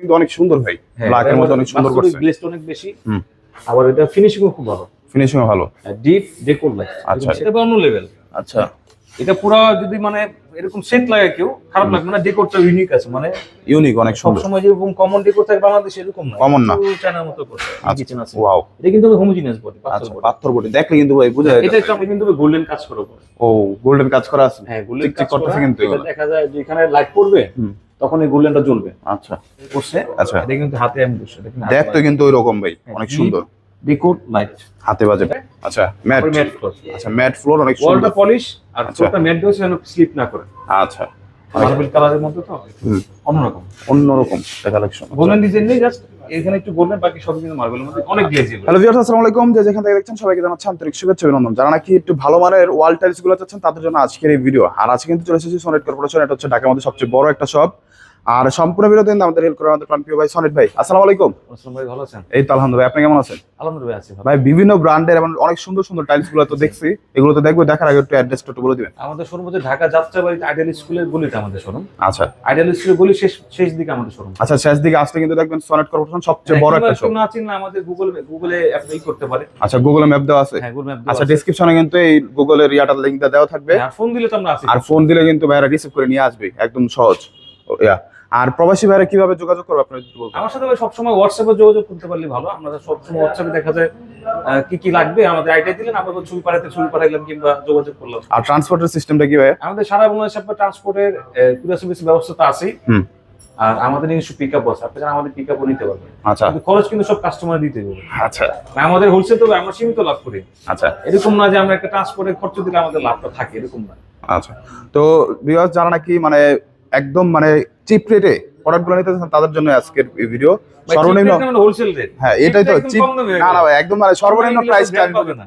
কিন্তু অনেক সুন্দর ভাই। হ্যাঁ, ব্ল্যাকের মধ্যে অনেক সুন্দর করছে। গ্লেজটা অনেক বেশি। হুম। আবার এটা ফিনিশিং খুব ভালো। ফিনিশিং ভালো। ডিপ ডেকোর লাইট আচ্ছা। সেটা অন্য লেভেল আচ্ছা। এটা পুরো যদি মানে এরকম সেট লাগে কেউ খারাপ লাগবে না। ডেকোরটা ইউনিক আছে মানে ইউনিক অনেক সুন্দর। সময় যেরকম কমন ডেকোর থাকে বাংলাদেশে এরকম না। Common না। চায়নার মতো করছে আচ্ছা। কিচেন আছে। ওয়াও এটা কিন্তু হোমোজিনিয়াস বডি আচ্ছা পাথর বডি দেখলে কিন্তু ভাই বোঝা যায় এটা একটু কিন্তু গোল্ডেন কাজ করব ও গোল্ডেন কাজ করা আছে। হ্যাঁ গোল্ডেন টিকটিক করতেছে কিন্তু। দেখা যায় যে এখানে লাইট পড়বে হুম। তখন এই গোল্ডেনটা জ্বলবে। আচ্ছা। করছে আচ্ছা। এটা কিন্তু হাতে আমি বসে দেখুন দেখতে কিন্তু ওই রকম ভাই অনেক সুন্দর। ডিকোড লাইট হাতে বাজে। আচ্ছা ম্যাট। ম্যাট ফ্লোর আচ্ছা ম্যাট ফ্লোর অনেক ওয়ালটা সুন্দর পলিশ আর আচ্ছা। ফ্লোরটা ম্যাট দিয়েছে যেন স্লিপ না করে। আচ্ছা। মার্বেল কালারের মধ্যে তো অন্যরকম অন্যরকম। অন্যরকম। কালেকশন গোল্ডেন ডিজাইন নেই জাস্ট এখানে একটু অনেক যেখান থেকে দেখছেন সবাইকে যারা নাকি একটু ভালো মানের টাইলসগুলো চাচ্ছেন, তাদের জন্য আজকের এই ভিডিও আর আজকে কিন্তু চলে এসেছি ঢাকার মধ্যে সবচেয়ে বড় একটা শপ আর সম্পূর্ণ বিরোধী আমাদের হেল্প করে আমাদের প্রাণপ্রিয় ভাই সনেট ভাই। আসসালামু আলাইকুম। আসসালাম ভাই ভালো আছেন? এই তো আলহামদুলিল্লাহ আপনি কেমন আছেন? আলহামদুলিল্লাহ আছি ভাই বিভিন্ন ব্র্যান্ডের এবং অনেক সুন্দর সুন্দর টাইলসগুলো তো দেখছি এগুলো তো দেখব দেখার আগে একটু অ্যাড্রেসটা একটু বলে দিবেন। আমাদের শোরুম হচ্ছে ঢাকা যাত্রাবাড়িতে আইডিয়াল স্কুলের গলিতে আমাদের শোরুম। আচ্ছা। আইডিয়াল স্কুলের গলি শেষ শেষ দিকে আমাদের শোরুম। আচ্ছা শেষ দিকে আসলে কিন্তু দেখবেন সনেট কর্পোরেশন সবচেয়ে বড় একটা শপ না চিনলে আমাদের গুগল গুগলে অ্যাপ্লাই করতে পারে আচ্ছা গুগলে ম্যাপ দেওয়া আছে। হ্যাঁ গুগল ম্যাপ আচ্ছা ডেসক্রিপশনে কিন্তু এই গুগলের ইয়াটার লিঙ্কটা দেওয়া থাকবে। আর ফোন দিলে তো আমরা আছি আর ফোন দিলে কিন্তু ভাইরা রিসিভ করে নিয়ে আসবে একদম সহজ। ও, ইয়া। আর প্রবাসী ভাইরা কীভাবে যোগাযোগ করবে আপনার? আমার সাথে ভাই সবসময় হোয়াটসঅ্যাপে যোগাযোগ করতে পারলে ভালো। আমরা সবসময় হোয়াটসঅ্যাপে দেখা যায় কি কি লাগবে আমাদের আইডিয়া দিলেন আমরা ছবি পাঠাতে ছবি পাঠাইলাম কিংবা যোগাযোগ করলাম। আর ট্রান্সপোর্টের সিস্টেমটা কি ভাই আমাদের সারা বাংলাদেশে আপনার ট্রান্সপোর্টের পুরো সার্ভিস ব্যবস্থা তো আছেই। আর আমাদের নিজস্ব পিক আপ আছে আপনি আমাদের পিক আপও নিতে পারবেন। আচ্ছা। খরচ কিন্তু সব কাস্টমার দিতে হবে। আচ্ছা। আমাদের হোলসেল তো আমরা সীমিত লাভ করি। আচ্ছা। এরকম না যে আমরা একটা ট্রান্সপোর্টের খরচ দিলে আমাদের লাভটা থাকে এরকম না। আচ্ছা। তো ভিউয়ার্স যারা নাকি মানে একদম মানে চিপ রেটে প্রোডাক্টগুলো নিতে চান তাদের জন্য আজকের এই ভিডিও সর্বনিম্ন হোলসেল রেট হ্যাঁ এটাই তো চিপ না না ভাই একদম মানে সর্বনিম্ন প্রাইসটা না।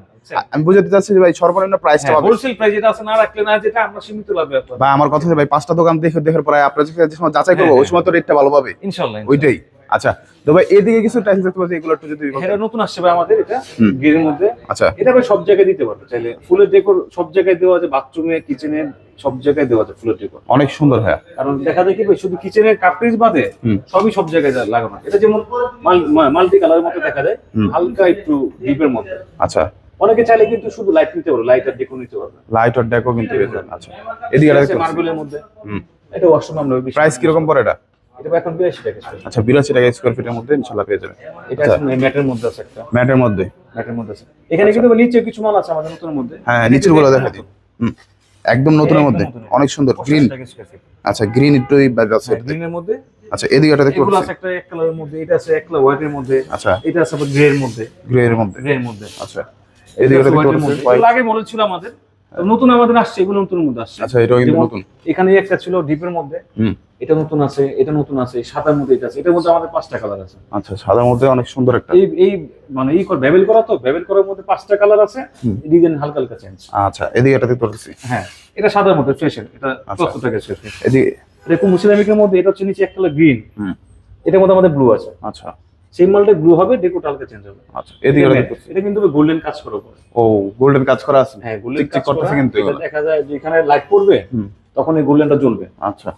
আমি বুঝাতে চাচ্ছি যে ভাই সর্বনিম্ন প্রাইসটা হোলসেল প্রাইস যেটা আছে না রাখলে না যেটা আমরা সীমিত লাভে আপনারা। ভাই আমার কথা ভাই পাঁচটা দোকান দেখে দেখার পরে আপনার যে যাচাই করব হ্যাঁ, ওই সময় তো রেটটা ভালো পাবে। ইনশাআল্লাহ ওইটাই। আচ্ছা তো ভাই এদিকে কিছু টাইলস দেখতে পাচ্ছি এগুলো একটু যদি। এটা নতুন আসছে ভাই আমাদের এটা হুম। গ্রিনের মধ্যে। আচ্ছা। এটা ভাই সব জায়গায় দিতে পারবে চাইলে ফুলের ডেকোর সব জায়গায় দেওয়া আছে বাথরুমে কিচেনে সব জায়গায় দেওয়া আছে ফুলের ডেকোর অনেক সুন্দর হ্যাঁ কারণ দেখা যায় কি ভাই শুধু কিচেনের কাপড়িজ বাদে। সবই সব জায়গায় লাগানো এটা যেমন মাল্টি কালারের মতো দেখা যায় হালকা একটু ডিপের মধ্যে। আচ্ছা। অনেকে চাইলে কিন্তু শুধু লাইট নিতে পারবে লাইট আর ডেকোর নিতে পারবে। লাইট আর ডেকো কিন্তু আচ্ছা। এদিকে মার্বেলের মধ্যে। হুম। এটা ওয়াশরুম আমরা প্রাইস কীরকম পড়ে এটা? এটা এখন টাকা আচ্ছা বিরাশি টাকা স্কোয়ার ফিটের মধ্যে ইনশাল্লাহ পেয়ে যাবেন। এটা আচ্ছা। ম্যাটের মধ্যে আছে একটা। ম্যাটের মধ্যে? ম্যাটের মধ্যে আছে। এখানে কিন্তু নিচে কিছু মাল আছে আমাদের নতুনের মধ্যে। হ্যাঁ নিচেরগুলো দেখা হুম একদম নতুনের মধ্যে। নতুন। অনেক সুন্দর গ্রিন আচ্ছা গ্রিন একটু আছে গ্রিনের মধ্যে। আচ্ছা এদিকে এটা দেখতে পাচ্ছি। আছে একটা এক কালারের মধ্যে এটা আছে এক কালার হোয়াইটের মধ্যে আচ্ছা। এটা আছে আবার গ্রে এর মধ্যে। গ্রে এর মধ্যে। গ্রে এর মধ্যে। আচ্ছা এদিকে এটা দেখতে পাচ্ছি। আগে মডেল ছিল আমাদের। নতুন আমাদের আসছে এগুলো নতুনের মধ্যে আসছে। আচ্ছা কিন্তু নতুন। এখানে একটা ছিল ডিপের মধ্যে। হুম। এটা নতুন আছে এটা নতুন আছে সাদার মধ্যে এটা আছে এটার মধ্যে আমাদের পাঁচটা কালার আছে। আচ্ছা সাদার মধ্যে অনেক সুন্দর একটা। এই এই মানে এই করা তো করার মধ্যে পাঁচটা কালার আছে ডিজাইন হালকা হালকা চেঞ্জ আচ্ছা এদিকে হ্যাঁ এটা সাদার মধ্যে ফ্রেশের এটা আচ্ছা। সত্তর টাকা শেষ এদিকে। মুসলিমিকের মধ্যে এটা হচ্ছে নিচে এক কালার গ্রিন হুম। এটার মধ্যে আমাদের ব্লু আছে। আচ্ছা। সেই মালটা ব্লু হবে ডেকোটা হালকা চেঞ্জ হবে। আচ্ছা এদিকে এটা কিন্তু গোল্ডেন কাজ পর ও গোল্ডেন কাজ করা আছে? হ্যাঁ গোল্ডেন করতেছে কিন্তু দেখা যায় যে এখানে লাইট পড়বে তখন এই গোল্ডেনটা জ্বলবে। আচ্ছা।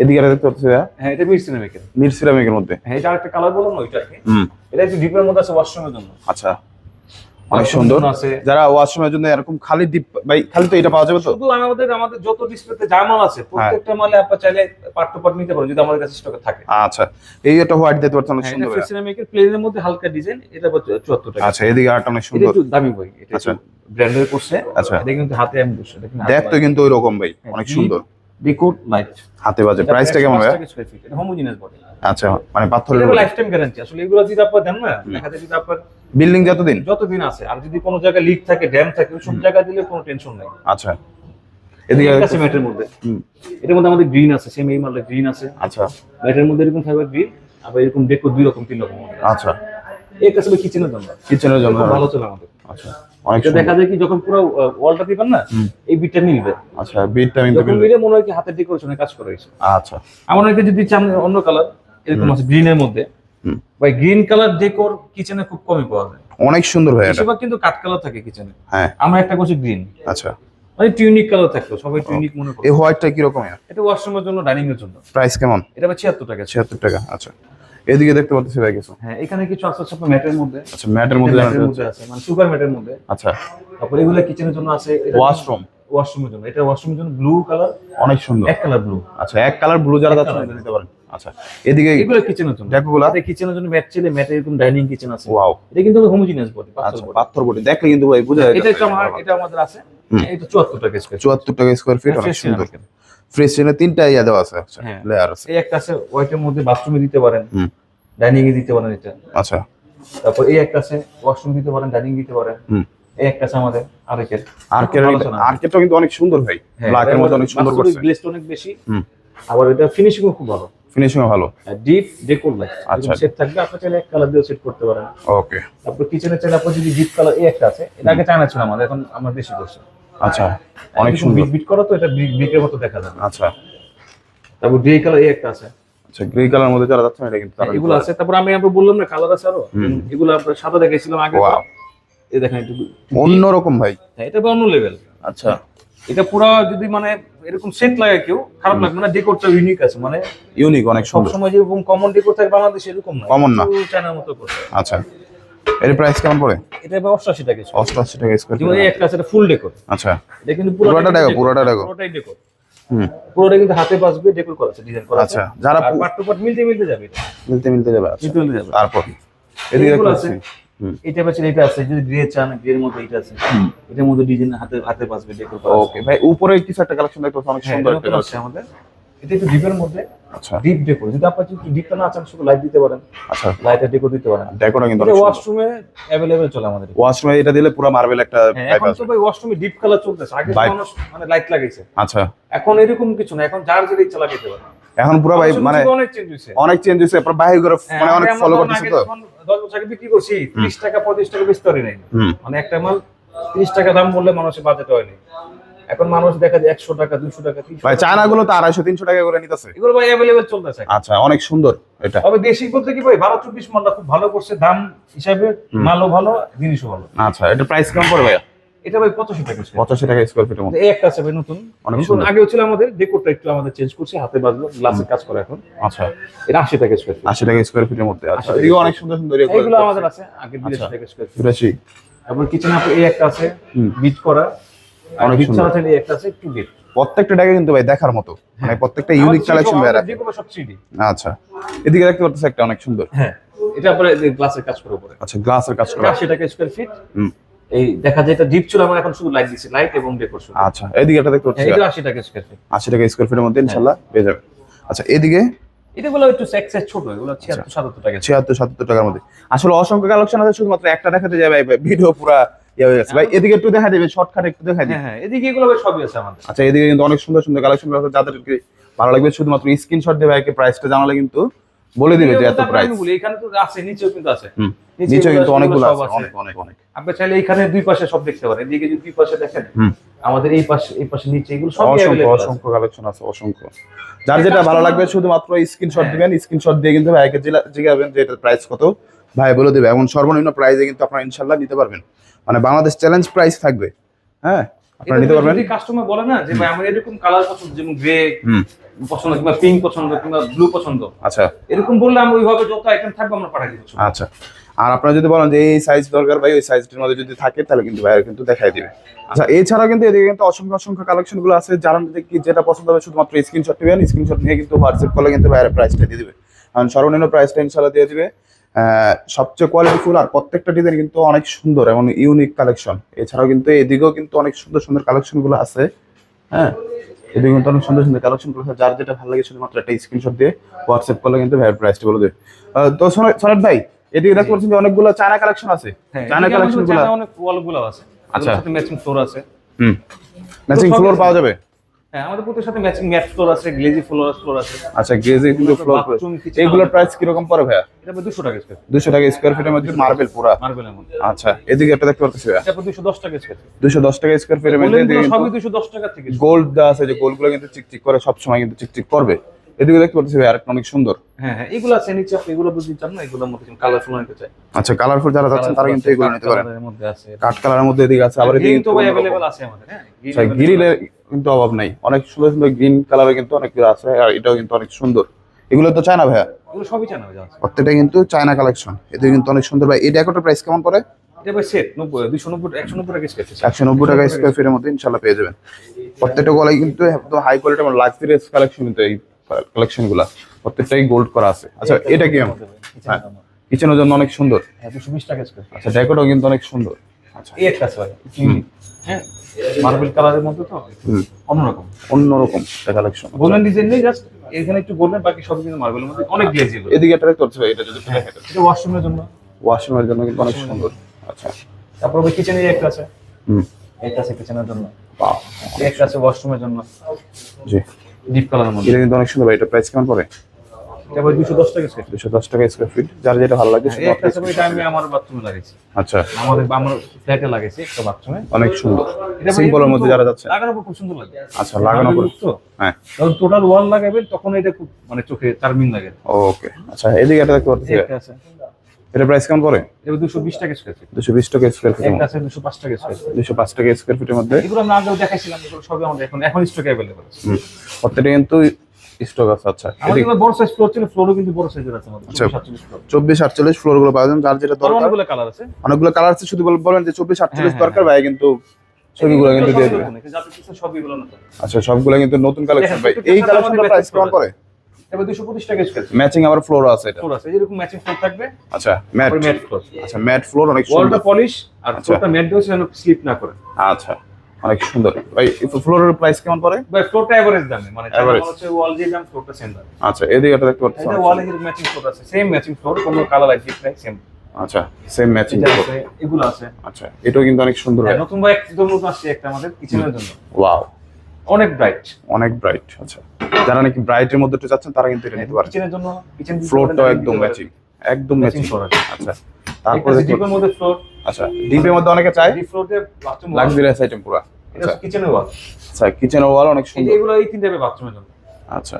এদিকে এটা দেখতে পাচ্ছি হ্যাঁ এটা মির সিনেমিকের মির সিরামিকের মধ্যে। হ্যাঁ এটা একটা কালার বললাম না ওইটা হুম। এটা একটু ডিপের মধ্যে আছে ওয়াশরুমের জন্য। আচ্ছা। অনেক সুন্দর। আছে। যারা ওয়াশরুমের জন্য এরকম খালি ডিপ ভাই খালি তো এটা পাওয়া যাবে তো? শুধু আমাদের আমাদের যত ডিসপ্লেতে যা মাল আছে প্রত্যেকটা মালে আপনার চাইলে পার্ট টু পার্ট নিতে পারেন যদি আমাদের কাছে স্টকে থাকে। আচ্ছা। এই একটা হোয়াইট দেখতে পাচ্ছেন অনেক হ্যাঁ, সুন্দর এটা ভাইয়া। সিনেমিকের প্লেনের মধ্যে হালকা ডিজাইন এটা চুয়াত্তর টাকা। আচ্ছা এদিকে আরটা অনেক এটা সুন্দর। একটু দামি বই এটা আচ্ছা। ব্র্যান্ডের করছে। আচ্ছা। এটা কিন্তু হাতে আমি বসে দেখুন দেখতে কিন্তু ওই রকম ভাই হ্যাঁ, অনেক সুন্দর। ডিকোড লাইট হাতে বাজে। প্রাইসটা কেমন ভাইয়া? এটা হোমোজিনিয়াস বডি আচ্ছা মানে পাথরের এটা লাইফ টাইম গ্যারান্টি আসলে এগুলো যদি আপনার দেন না দেখা যায় যদি আপনার বিল্ডিং যতদিন? যতদিন আছে আর যদি কোনো জায়গায় লিক থাকে ড্যাম থাকে ওই সব জায়গায় দিলে কোনো টেনশন নেই। আচ্ছা। এদিকে আছে ম্যাটের মধ্যে। এটার মধ্যে আমাদের গ্রিন আছে সেম এই মালটা গ্রিন আছে। আচ্ছা। ম্যাটের মধ্যে এরকম ফাইবার গ্রিন আবার এরকম ডেকো দুই রকম তিন রকম। আচ্ছা। এই কাছে কিচেনের জন্য কিচেনের জন্য ভালো চলে আমাদের। আচ্ছা অনেক দেখা সুন্দর। যায় কি যখন পুরো ওয়ালটা দিবেন না এই বিটটা মিলবে। আচ্ছা বিটটা কিন্তু যখন মিলে মনে হয় কি হাতের ডেকোরেশনে কাজ করা হয়েছে আচ্ছা। আমার অনেকে যদি চান অন্য কালার এরকম আছে গ্রিনের মধ্যে। ভাই গ্রিন কালার ডেকোর কিচেনে খুব কমই পাওয়া যায়। অনেক সুন্দর ভাই এটা। বেশিরভাগ কিন্তু কাঠ কালার থাকে কিচেনে হ্যাঁ। আমরা একটা করছি গ্রিন আচ্ছা। মানে টিউনিক কালার থাকতো সবাই টিউনিক মনে করে এই হোয়াইটটা কীরকম এটা ওয়াশরুমের জন্য ডাইনিং এর জন্য। প্রাইস কেমন? এটা আবার ছিয়াত্তর টাকা। ছিয়াত্তর টাকা আচ্ছা। এদিকে দেখতে পাচ্ছি ভাই কিছু। হ্যাঁ এখানে কিছু আছে হচ্ছে আপনার ম্যাটের মধ্যে। আচ্ছা ম্যাটের মধ্যে ম্যাটের জানাতে মধ্যে আছে মানে সুগার ম্যাটের মধ্যে। আচ্ছা। তারপরে এগুলো কিচেনের জন্য আছে ওয়াশরুম। ওয়াশরুমের জন্য। এটা ওয়াশরুমের জন্য ব্লু কালার অনেক সুন্দর। এক কালার ব্লু। আচ্ছা এক কালার ব্লু যারা যাচ্ছে নিতে পারেন। আচ্ছা এদিকে এগুলো কিচেনের জন্য। ডেকোগুলা এটা কিচেনের জন্য ম্যাট ছিল ম্যাটে এরকম ডাইনিং কিচেন আছে। ওয়াও। এটা কিন্তু হোমোজিনিয়াস বডি আচ্ছা পাথর বডি দেখলে কিন্তু ভাই বুঝা যায় এটা আমার এটা আমাদের আছে। এটা 74 টাকা স্কয়ার টাকা স্কোয়ার ফিট অনেক সুন্দর। ফ্রেশ তিনটা ইয়া দেওয়া আছে। আচ্ছা হ্যাঁ। লেয়ার আছে। এই একটা আছে হোয়াইটের মধ্যে বাথরুমে দিতে পারেন। ডাইনিং এ দিতে পারেন এটা। আচ্ছা। তারপর এই একটা আছে ওয়াশরুম দিতে পারেন ডাইনিং দিতে পারেন। হুম। এই একটা আছে আমাদের আরেকের। আর্কের? আর্কেটটা কিন্তু অনেক সুন্দর ভাই। ব্ল্যাকের মধ্যে অনেক সুন্দর করছে। গ্লেজটা অনেক বেশি। আবার এটা ফিনিশিং খুব ভালো। ফিনিশিং ভালো। ডিপ ডেকোর লাইট আচ্ছা। সেট থাকবে আপনি চাইলে এক কালার দিয়ে সেট করতে পারেন। ওকে তারপর কিচেনে চাইলে আপনি যদি ডিপ কালার এই একটা আছে এটা আগে চায়না ছিল আমাদের এখন আমরা বেশি করছি। আচ্ছা অনেক সুন্দর। বিট বিট করা তো এটা ব্রিকের মতো দেখা যাবে। আচ্ছা। তারপর গ্রে কালার এই একটা আছে। আচ্ছা গ্রে কালার মধ্যে যারা যাচ্ছে এটা কিন্তু এগুলো আছে। তারপর আমি আপনার বললাম না কালার আছে আরও? এগুলো আপনার সাদা দেখাইছিলাম আগে. দেখেন একটু অন্যরকম ভাই। হ্যাঁ, এটা অন্য লেভেল আচ্ছা। এটা পুরো যদি মানে এরকম সেট লাগে কেউ খারাপ লাগবে না ডেকোরটা ইউনিক আছে মানে ইউনিক অনেক সুন্দর। সময় যেরকম কমন ডেকোর থাকে বাংলাদেশে এরকম না Common না। চায়নার মতো আচ্ছা। এর প্রাইস কেমন পড়ে? এটা এবার অষ্টাশি টাকা ছিল। অষ্টআশি টাকা স্কোয়ার যেমন এই একটা আছে এটা ফুল ডেকোর আচ্ছা। এটা কিন্তু পুরোটা দেখো, পুরোটা। পুরোটাই ডেকোর হুম পুরোটা কিন্তু হাতে বাসবে ডেকোর করা আছে ডিজাইন করা আছে। আচ্ছা যারা আর পু- পার্ট টু পার্ট মিলতে মিলতে যাবে মিলতে মিলতে যাবে আচ্ছা। মিলতে মিলতে যাবে। তারপর? এদিকে আছে। এটা পাচ্ছেন এটা আছে যদি গ্রে চান গ্রে মতো মধ্যে এটা আছে এটার মধ্যে ডিজাইন হাতে হাতে বাসবে ডেকোর করা ওকে ভাই উপরে কিছু একটা কালেকশন দেখতে অনেক হ্যাঁ, সুন্দর একটা আছে আমাদের। এটা একটু ডিপের মধ্যে আচ্ছা। ডিপ ডেকোর যদি আপনার যদি ডিপটা না চান শুধু লাইট দিতে পারেন। আচ্ছা। লাইটের ডেকোর দিতে পারেন। ডেকোটা কিন্তু এটা ওয়াশরুমে অ্যাভেলেবেল চলে আমাদের। ওয়াশরুমে এটা দিলে পুরো মার্বেল একটা হ্যাঁ এখন তো ভাই ওয়াশরুমে ডিপ কালার চলতেছে। আগে মানুষ মানে লাইট লাগাইছে। আচ্ছা। এখন এরকম কিছু না এখন যার যেটা ইচ্ছা লাগাইতে পারে এখন পুরো ভাই মানে অনেক চেঞ্জ হয়েছে অনেক চেঞ্জ হয়েছে আপনার বাহির হ্যাঁ, মানে অনেক ফলো করতেছে তো। যখন দশ বছর আগে বিক্রি করছি ত্রিশ টাকা পঁয়ত্রিশ টাকা বিস্তারি নেই। মানে একটা মাল ত্রিশ টাকা দাম বললে মানুষের বাজেট হয়নি। এখন মানুষ দেখা যায় একশো টাকা দুশো টাকা ভাই চায়না গুলো তো আড়াইশো তিনশো টাকা করে নিতেছে। এগুলো ভাই অ্যাভেলেবেল চলতেছে। আচ্ছা অনেক সুন্দর এটা। তবে দেশি বলতে কি ভাই বারো চব্বিশ মালটা খুব ভালো করছে দাম হিসাবে মালও ভালো জিনিসও ভালো। আচ্ছা এটা প্রাইস কেমন পড়ে ভাইয়া? এটা ভাই পঁচাশি টাকা পঁচাশি টাকা স্কোয়ার ফিটের মধ্যে এই একটা আছে ভাই নতুন। অনেক নতুন। আগেও ছিল আমাদের ডেকোরটা একটু আমাদের চেঞ্জ করছি হাতে বাজলো গ্লাসের কাজ করে এখন। আচ্ছা। এটা আশি টাকা স্কোয়ার আশি টাকা স্কোয়ার ফিটের মধ্যে আচ্ছা। 80 টাকা এদিকে অনেক সুন্দর সুন্দর এগুলো আমাদের আছে আগে বিরাশি। টাকা স্কোয়ার বিরাশি তারপর কিচেন আপনি এই একটা আছে। বিট করা। অনেক অনেক সুন্দর। ছাড়া চাইলে এই একটা আছে একটু বিট প্রত্যেকটা টাকা কিন্তু ভাই দেখার মতো। মানে প্রত্যেকটা ইউনিক কালেকশন ভাই রাখে যেগুলো সব থ্রি আচ্ছা। এদিকে দেখতে একটা অনেক সুন্দর। হ্যাঁ। এটা পরে গ্লাসের কাজ করে উপরে। আচ্ছা গ্লাসের কাজ করা। আশি টাকা স্কোয়ার ফিট হুম। এই দেখা যায় এটা ডিপ ছিল আমরা এখন শুধু লাইট লাইট এবং ডেকোর শুধু আচ্ছা এদিকে দেখতে হ্যাঁ, এটা টাকা স্কোয়ার ফিট আশি টাকা স্কোয়ার ফিটের মধ্যে পেয়ে যাবে আচ্ছা এদিকে? এটাগুলো একটু ছোট এগুলো সাতাত্তর টাকা। ছিয়াত্তর সাতাত্তর টাকার মধ্যে। আসলে অসংখ্য কালেকশন আছে শুধুমাত্র একটা দেখাতে যাবে ভিডিও পুরা ইয়ে হয়ে গেছে। ভাই এদিকে একটু দেখা দেবে শর্টকাট একটু দেখা দিই হ্যাঁ হ্যাঁ এদিকে এগুলো সবই আছে আমাদের। আচ্ছা এদিকে কিন্তু অনেক সুন্দর সুন্দর কালেকশন আছে যাদেরকে ভালো লাগবে শুধুমাত্র স্ক্রিনশট দেবে একে প্রাইসটা জানালে কিন্তু বলে দিবে যে এত প্রাইস এখানে তো আছে নিচেও কিন্তু আছে। হুম নিচে নিচে এগুলো কিন্তু অনেকগুলো আছে আছে। অনেক অনেক অনেক। আপনি চাইলে এখানে দুই পাশে সব দেখতে পারেন এদিকে যদি দুই পাশে দেখেন আমাদের এই পাশে এই পাশে নিচে এগুলো সব অসংখ্য অসংখ্য কালেকশন আছে অসংখ্য। যার যেটা ভালো লাগবে শুধুমাত্র স্ক্রিনশট হ্যাঁ। দিবেন স্ক্রিনশট দিয়ে কিন্তু ভাইকে জিজ্ঞাবেন যে এটার প্রাইস কত। ভাই বলে দেবে এমন সর্বনিম্ন প্রাইসে কিন্তু আপনারা ইনশাল্লাহ নিতে পারবেন। মানে বাংলাদেশ চ্যালেঞ্জ প্রাইস থাকবে। হ্যাঁ? আপনারা নিতে পারবেন? যদি কাস্টমার বলে না যে ভাই আমার এরকম কালার পছন্দ যেমন গ্রে পছন্দ কিংবা পিঙ্ক পছন্দ কিংবা ব্লু পছন্দ আচ্ছা। এরকম বললে আমরা ওইভাবে যত আইটেম থাকবে আমরা পাঠাই দিচ্ছি। আচ্ছা। আর আপনারা যদি বলেন যে এই সাইজ দরকার ভাই ওই সাইজটির মধ্যে যদি থাকে তাহলে কিন্তু ভাইয়ের কিন্তু দেখাই দিবে। আচ্ছা এছাড়াও কিন্তু এদিকে কিন্তু অসংখ্য অসংখ্য কালেকশনগুলো আছে যারা কি যেটা পছন্দ হবে শুধুমাত্র স্ক্রিনশট নেবেন স্ক্রিনশট নিয়ে কিন্তু হোয়াটসঅ্যাপ করলে কিন্তু ভাইয়ের প্রাইসটা দিয়ে দিবে। কারণ সর্বনিম্ন প্রাইসটা ইনশাল্লাহ দিয়ে দিবে। সবচেয়ে কোয়ালিটিফুল আর প্রত্যেকটা ডিজাইন কিন্তু অনেক সুন্দর এবং ইউনিক কালেকশন এছাড়াও কিন্তু এদিকেও কিন্তু অনেক সুন্দর সুন্দর কালেকশনগুলো আছে। হ্যাঁ এদিকে কিন্তু অনেক সুন্দর সুন্দর কালেকশন আছে। যার যেটা ভালো লাগে শুধুমাত্র একটা স্ক্রিনশট দিয়ে হোয়াটসঅ্যাপ করলে কিন্তু ভাইয়ের প্রাইসটা বলে দেবে। তো সনে- সনেট ভাই এদিকে দেখতে পাচ্ছেন যে অনেকগুলো চায়না কালেকশন আছে। হ্যাঁ চায়না কালেকশনগুলো অনেক ওয়ালগুলো আছে। আচ্ছা। ম্যাচিং ফ্লোর আছে। হুম ম্যাচিং ফ্লোর পাওয়া যাবে। হ্যাঁ আমাদের প্রত্যেক সাথে ম্যাচিং ম্যাট ফ্লোর আছে গ্লেজি ফ্লোর ফ্লোর আছে। আচ্ছা গ্রেজে কিন্তু ফ্লোর আমাদের- প্রাইস পড়ে ভাইয়া? এটা আপনার দুশো টাকা স্কোয়ার দুশো টাকা স্কোয়ার ফিটের মধ্যে মার্বেল পুরা? মার্বেলের মধ্যে আচ্ছা এদিকে একটা দেখতে পাচ্ছি ভাইয়া। এটা আপনার দুশো দশ টাকা স্কোয়ার দুশো দশ টাকা স্কোয়ার ফিটের মধ্যে এদিকে সবই দুশো দশ টাকা থেকে গোল্ড দেওয়া আছে যে কিন্তু চিকচিক করে সবসময় কিন্তু চিকচিক করবে। এদিকে দেখতে পাচ্ছি ভাই আরেকটা অনেক সুন্দর। হ্যাঁ হ্যাঁ এগুলো আছে নিচে আপনি এগুলো বুঝতে চান না এগুলোর মধ্যে কালারফুল নিতে চাই। আচ্ছা কালারফুল যারা যাচ্ছেন তারা কিন্তু এগুলো নিতে পারেন। কাঠ কালারের মধ্যে এদিকে আছে আবার এদিকে কিন্তু ভাই। অ্যাভেলেবল আছে আমাদের হ্যাঁ গ্রিলের কিন্তু অভাব নাই। অনেক সুন্দর সুন্দর গ্রিন কালারের কিন্তু অনেক আছে আর এটাও কিন্তু অনেক সুন্দর। এগুলো তো চায়না ভাইয়া? এগুলো সবই চায়না ভাই আছে। প্রত্যেকটা কিন্তু চায়না কালেকশন এদের কিন্তু অনেক সুন্দর ভাই। এই ডেকোটার প্রাইস কেমন পড়ে? এটা ভাই সেট টাকা টাকা স্কোয়ার ফিটের মধ্যে ইনশাল্লাহ পেয়ে যাবেন। প্রত্যেকটা গলায় কিন্তু একদম হাই কোয়ালিটি এবং লাক্সারিয়াস কালেকশন কিন্তু এই প্রত্যেকটাই গোল্ড করা আছে। আচ্ছা এটা কি হ্যাঁ। কিচেনের জন্য অনেক সুন্দর। হ্যাঁ টাকা স্কোয়ার আচ্ছা ডেকোটাও কিন্তু অনেক সুন্দর। এই একটা আছে ভাই। হ্যাঁ মার্বেল কালারের মধ্যে তো হুম। অন্যরকম। অন্যরকম কালেকশন গোল্ডেন ডিজাইন নেই জাস্ট এখানে একটু গোল্ডেন বাকি সব কিন্তু মার্বেলের মধ্যে। অনেক গ্লেজি এদিকে একটা ভাই এটা যদি এটা ওয়াশরুমের জন্য। ওয়াশরুমের জন্য কিন্তু অনেক সুন্দর। আচ্ছা। তারপর ওই কিচেনের একটা আছে। হুম। একটা আছে কিচেনের জন্য। একটা আছে ওয়াশরুমের জন্য। জি। ডিপ কালারের মধ্যে। এটা কিন্তু অনেক সুন্দর এটা প্রাইস কেমন পড়ে? এটা ভাই দুশো দশ টাকা স্কোয়ার দুশো দশ টাকা স্কোয়ার ফিট যার যেটা ভালো লাগে এই একটা আছে ভাই, এটা আমি আমার বাথরুমে লাগিয়েছি আচ্ছা। আমাদের আমার ফ্ল্যাটে লাগিয়েছি একটা বাথরুমে অনেক সুন্দর। এটা সিম্পলের মধ্যে যারা যাচ্ছে। লাগানোর পর খুব সুন্দর লাগে। আচ্ছা লাগানো করে তো হ্যাঁ। যখন টোটাল ওয়াল লাগাবেন তখন এটা খুব মানে চোখে চারমিন লাগে। ওকে। আচ্ছা এদিকে একটা দেখতে পাচ্ছি একটা আছে। এটা প্রাইস কেমন পড়ে? দুশো বিশ টাকা স্কোয়ার ফিট দুশো বিশ টাকা স্কোয়ার একটা মধ্যে। আছে দুশো পাঁচ টাকা স্কোয়ার ফিট দুশো পাঁচ টাকা স্কোয়ার ফিটের মধ্যে। এগুলো আমরা আগেও দেখাইছিলাম এগুলো সবই আমাদের এখন এখন স্টকে অ্যাভেলেবল আছে। প্রত্যেকটা কিন্তু স্টক আছে আচ্ছা। আমাদের বড় সাইজ ফ্লোর ছিল ফ্লোরও কিন্তু বড় সাইজের আছে আমাদের আচ্ছা। 47 ফ্লোর চব্বিশ আটচল্লিশ ফ্লোরগুলো পাওয়া যাবে যার যেটা দরকার দরকার। অনেকগুলো কালার আছে। অনেকগুলো কালার আছে শুধু বলেন যে চব্বিশ আটচল্লিশ দরকার ভাই কিন্তু ছবিগুলো কিন্তু দিয়ে দেবে যাতে কিছু সবই এগুলো না। আচ্ছা সবগুলো কিন্তু নতুন কালেকশন ভাই। এই কালেকশনটা প্রাইস কেমন পড়ে এবার 225 টাকা ম্যাচিং আবার ফ্লোর আছে এটা। ফ্লোর আছে এরকম ম্যাচিং ফ্লোর থাকবে। আচ্ছা ম্যাট ম্যাট ফ্লোর আচ্ছা ম্যাট ফ্লোর অনেক সুন্দর। ওয়ালটা পলিশ আর আচ্ছা। ফ্লোরটা ম্যাট দিয়েছে যেন স্লিপ না করে। আচ্ছা। অনেক সুন্দর। ভাই ফ্লোরের প্রাইস কেমন পড়ে? ভাই ফ্লোরটা এভারেজ দামে মানে Average। হচ্ছে ওয়াল যে দাম ফ্লোরটা সেম দাম। আচ্ছা এদিকে একটা দেখতে পাচ্ছি। এটা ওয়ালে ম্যাচিং ফ্লোর আছে সেম ম্যাচিং ফ্লোর কোনো কালার লাইট নাই সেম আচ্ছা সেম ম্যাচিং আছে এগুলো আছে। আচ্ছা এটাও কিন্তু অনেক সুন্দর হ্যাঁ, নতুন ভাই একদম নতুন আসছে একটা আমাদের কিচেনের জন্য। ওয়াও অনেক ব্রাইট অনেক ব্রাইট আচ্ছা। যারা নাকি ব্রাইটের মধ্যে একটু চাচ্ছেন তারা কিন্তু এটা নিতে পারেন। কিচেনের জন্য কিচেন ফ্লোরটাও একদম ম্যাচিং একদম ম্যাচিং ফ্লোর আছে। আচ্ছা তারপরে তারপরে ডিপের মধ্যে ফ্লোর আচ্ছা ডিপের মধ্যে অনেকে চায়? লাক্সারিয়াস আইটেম পুরো। আচ্ছা। কিচেন ওয়াল আচ্ছা কিচেন ওয়াল অনেক সুন্দর। এগুলো এই তিনটা বাথরুমের জন্য। আচ্ছা।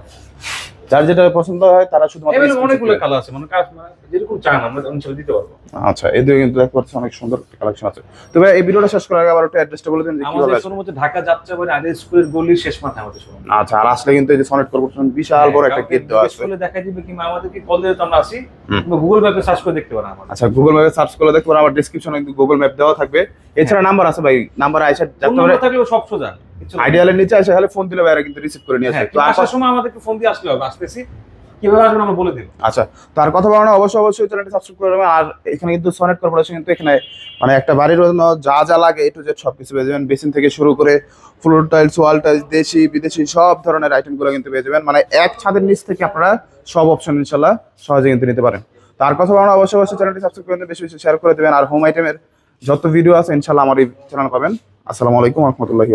যার যেটা পছন্দ হয় তারা শুধুমাত্র অনেকগুলো কালার আছে মানে মানে যেরকম চান আমরা অঞ্চলে দিতে পারব। আচ্ছা এদিকে কিন্তু দেখতে পাচ্ছি অনেক সুন্দর কালেকশন আছে। তবে এই ভিডিওটা শেষ করার আগে আবার একটু অ্যাড্রেসটা বলে দিন যে কীভাবে আমাদের শোরুম হচ্ছে ঢাকা যাত্রাবাড়ি আগে স্কুলের গলির শেষ মাথায় আমাদের শোরুম আচ্ছা আর আসলে কিন্তু এই যে সনেট কর্পোরেশন বিশাল বড় একটা গেট দেওয়া আছে। স্কুলে দেখা দিবে কিংবা আমাদেরকে কল দিলে তো আমরা আসি। গুগল ম্যাপে সার্চ করে দেখতে পারেন আমাদের। আচ্ছা গুগল ম্যাপে সার্চ করলে দেখতে পারেন আমার ডেসক্রিপশনে কিন্তু গুগল ম্যাপ দেওয়া থাকবে। এছাড়া নাম্বার আছে ভাই নাম্বার আইসা ফোন যাতে নম্বর থাকলেও সব সোজা। আইডিয়ালের নিচে আসে হলে ফোন দিলে ভাইরা কিন্তু রিসিভ করে নিয়ে আসে। হ্যাঁ, তো আসার সময় আমাদেরকে ফোন দিয়ে আসলে হবে আসতেছি। কীভাবে আসবেন আমরা বলে দিব। আচ্ছা তার কথা বলানো অবশ্যই অবশ্যই চ্যানেলটি সাবস্ক্রাইব করে আর এখানে কিন্তু সনেট কর্পোরেশন কিন্তু এখানে মানে একটা বাড়ির জন্য যা যা লাগে এ টু জেড সব কিছু পেয়ে যাবেন। বেসিন থেকে শুরু করে ফ্লোর টাইলস ওয়াল টাইলস দেশি, বিদেশি সব ধরনের আইটেমগুলো কিন্তু পেয়ে যাবেন। মানে এক ছাদের নিচ থেকে আপনারা সব অপশন ইনশাল্লাহ সহজে কিন্তু নিতে পারেন। তার কথা বলানো অবশ্যই অবশ্যই চ্যানেলটি সাবস্ক্রাইব করে বেশি বেশি শেয়ার করে দেবেন। আর হোম আইটেমের যত ভিডিও আছে ইনশাল্লাহ আমার এই চ্যানেল পাবেন। আসসালামু আলাইকুম রহমতুল্লাহি